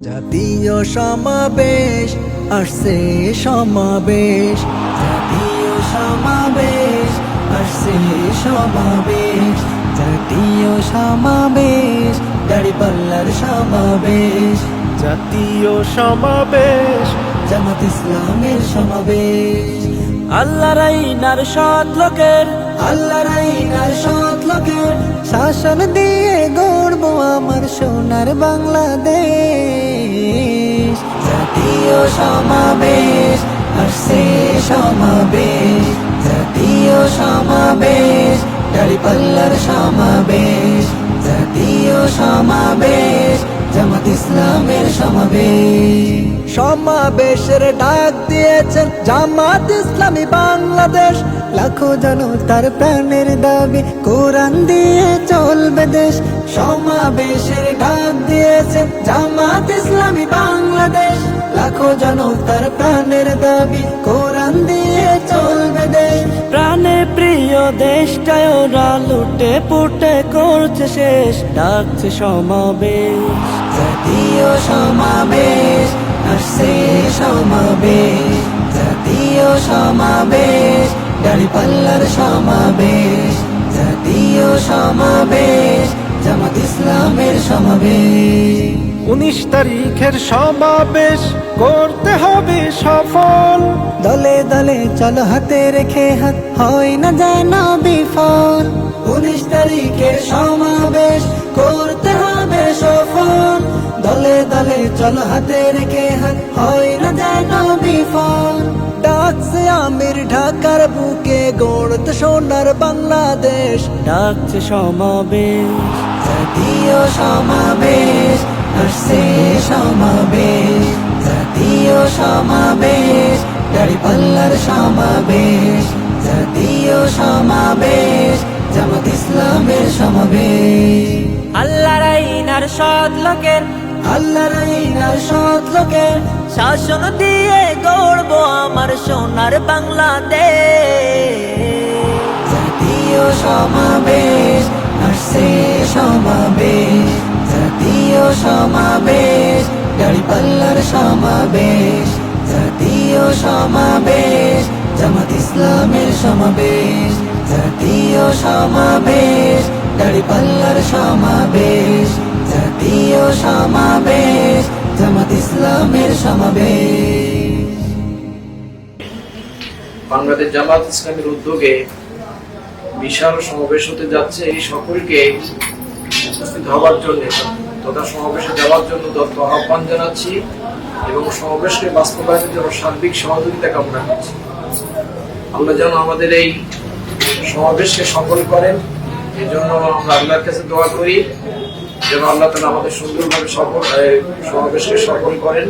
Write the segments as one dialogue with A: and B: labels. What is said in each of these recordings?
A: জাতীয় সমাবেশ আসছে সমাবেশ। জাতীয় সমাবেশ আসছে সমাবেশ। জাতীয় সমাবেশ দাড়িপাল্লার সমাবেশ।
B: জাতীয় সমাবেশ
A: জামাত ইসলামের সমাবেশ।
B: আল্লাহর আইনার সৎ লোকের।
A: আল্লাহর আইনার সৎ লোকের। শাসন দিয়ে গড়ব আমার সোনার বাংলাদেশ। জাতীয় সমাবেশ আসছে সমাবেশ জাতীয় সমাবেশ দাড়িপাল্লার সমাবেশ জাতীয় সমাবেশ। ইসলামের সমাবেশ সমাবেশের ডাক দিয়েছেন জামাত ইসলামী বাংলাদেশ। লাখো জনতার প্রাণের দাবি কোরআন দিয়ে চলবে দেশ। সমাবেশের ডাক দিয়েছেন জামাত ইসলামী বাংলাদেশ। লাখো জনতার প্রাণের দাবি কোরআন দিয়ে চলবে দেশ।
B: প্রাণে প্রিয় দেশটায় ওরা লুটে পুটে করছে শেষ। ডাকছে সমাবেশ।
A: জাতীয় সমাবেশ আসছে সমাবেশ। জাতীয় সমাবেশ দাড়িপাল্লার সমাবেশ। জাতীয় সমাবেশ জামাত ইসলামের সমাবেশ।
B: উনিশ তারিখের সমাবেশ করতে হবে সফল।
A: দলে দলে চলো হাতে রেখে হাত হয় না যেন বিফল। উনিশ তারিখের সমাবেশ চলো হাতে রেখে হাত হয় না যেন বিফল। ডাকছে আমির ঢাকার বুকে গড়তে সোনার বাংলাদেশ।
B: ডাকছে সমাবেশ।
A: জাতীয় সমাবেশ আসছে সমাবেশ। জাতীয় সমাবেশ দাড়িপাল্লার সমাবেশ। জাতীয় সমাবেশ জামাত ইসলামের সমাবেশ।
B: আল্লাহর আইনার সৎ লোকের
A: আল্লাহর লোকের
B: শাসন দিয়ে গড়ব আমার সোনার বাংলাদেশ।
A: জাতীয় সমাবেশ, আসছে সমাবেশ। জাতীয় সমাবেশ দাড়িপাল্লার সমাবেশ। জাতীয় সমাবেশ, জামাত ইসলামের সমাবেশ। জাতীয় সমাবেশ দাড়িপাল্লার সমাবেশ। সমাবেশ, জামাত ইসলামের সমাবেশ।
C: বাংলাদেশ জামাত ইসলামের উদ্যোগে বিশাল সমাবেশ হতে যাচ্ছে। এই সকলকে উপস্থিত হওয়ার জন্য তথা সমাবেশে যাওয়ার জন্য দত্ত আহ্বান জানাচ্ছি এবং সমাবেশকে বাস্তবায়নের জন্য সার্বিক সহযোগিতা কামনা করছি। আল্লাহ যেন আমাদের এই সমাবেশকে সফল করেন এই জন্য আমরা আল্লাহর কাছে দোয়া করি। যেন আল্লাহ তালা আমাদের সুন্দরভাবে সফল সমাবেশকে সফল করেন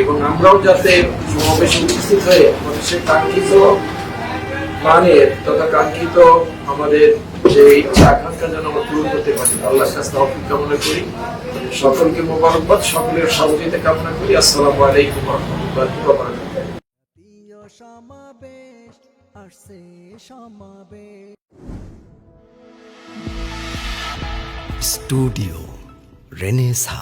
C: এবং আমরাও যাতে সমাবেশে উপস্থিত হয়ে মানুষের কাঙ্ক্ষিত মানের তথা কাঙ্ক্ষিত আমাদের যে ইচ্ছা আকাঙ্ক্ষা যেন আমরা পূরণ করতে পারি। আল্লাহর কাছে তৌফিক কামনা করি। সকলকে মোবারকবাদ, সকলের সহযোগিতা কামনা করি। আসসালামু আলাইকুম রহমতুল্লাহি
A: সমাবেশ, আসছে সমাবেশ।
D: Studio Renaissance